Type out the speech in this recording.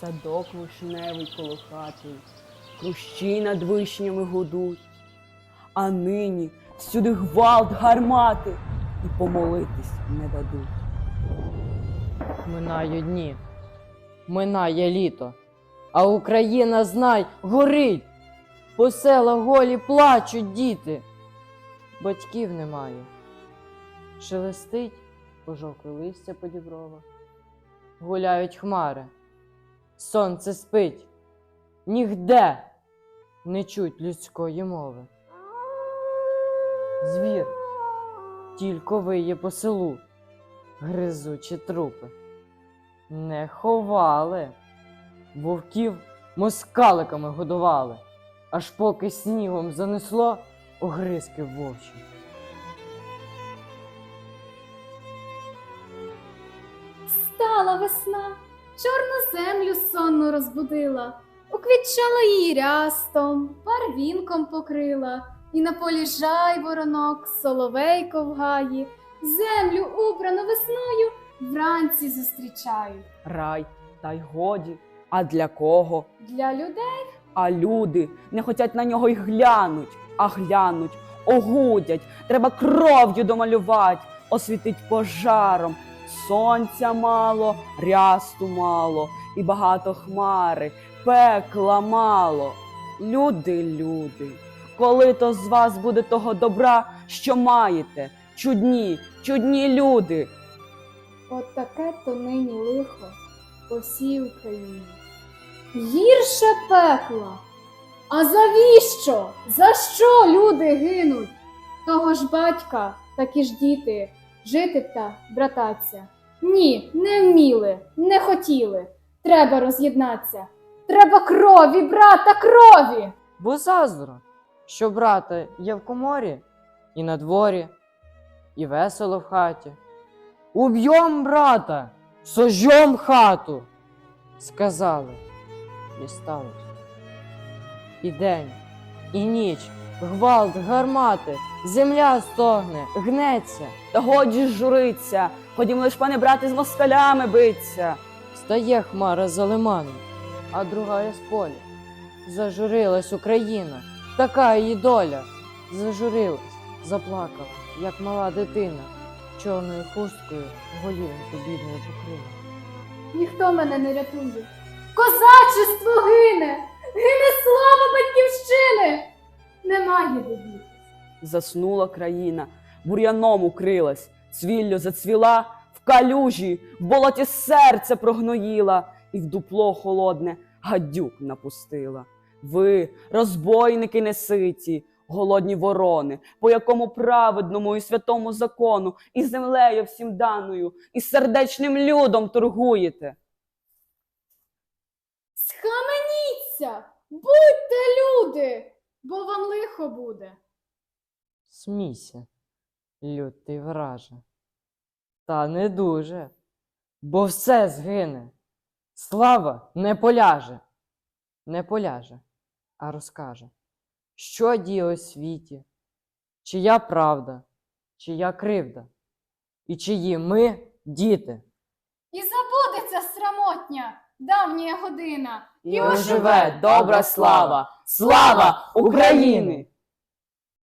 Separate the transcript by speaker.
Speaker 1: садок вишневий коло хати, хрущі над вишнями гудуть, а нині всюди гвалт гармати і помолитись не дадуть.
Speaker 2: Минають дні, минає літо, а Україна, знай, горить. По селах голі плачуть діти. Батьків немає. Шелестить пожовкле листя по дібровах. Гуляють хмари. Сонце спить. Нігде не чуть людської мови. Звір тільки виє по селу гризучі трупи. Не ховали, вовків москаликами годували, аж поки снігом занесло огризки вовчі.
Speaker 3: Стала весна, чорну землю сонну розбудила, уквітчала її рястом, барвінком покрила, і на полі жайворонок, соловейко в гаї, землю убрану весною вранці зустрічають.
Speaker 1: Рай, та й годі. А для кого?
Speaker 3: Для людей
Speaker 1: А люди не хотять на нього й глянуть, а глянуть, огудять. Треба кров'ю домалювати, освітить пожаром. Сонця мало, рясту мало, і багато хмари, пекла мало. Люди, люди, коли то з вас буде того добра, що маєте? Чудні, чудні люди.
Speaker 3: От таке то нині лихо по всій Україні. Гірше пекла. А завіщо? За що люди гинуть? Того ж батька, такі ж діти, жити та брататься. Ні, не вміли, не хотіли. Треба роз'єднатися. Треба крові, брата, крові.
Speaker 2: Бо заздро, що брата є в коморі, і на дворі, і весело в хаті. Уб'єм брата, сожжем хату, сказали, і сталося. І день, і ніч, гвалт, гармати, земля стогне, гнеться,
Speaker 1: Та годі ж журиться, ходімо лиш, пане брате, з москалями биться.
Speaker 2: стає хмара за лиманом, а друга з поля. Зажурилась Україна, така її доля. Зажурилась, заплакала, як мала дитина, чорною хусткою голівку бідною покрила.
Speaker 3: Ніхто мене не рятує. Козачество
Speaker 1: Заснула країна, бур'яном укрилась, цвіллю зацвіла, в калюжі, в болоті серце прогноїла, і в дупло холодне гадюк напустила. Ви, розбойники неситі, голодні ворони, по якому праведному і святому закону, і землею всім даною, і сердечним людом торгуєте.
Speaker 3: Схаменіться! Будьте люди, бо вам лихо буде.
Speaker 2: Смійся, лютий враже. Та не дуже, бо все згине. Слава не поляже, не поляже, а розкаже, що діє у світі, чия правда, чия кривда, і чиї ми діти.
Speaker 3: І забудеться срамотня, давня година.
Speaker 1: І оживе добра слава! Слава України!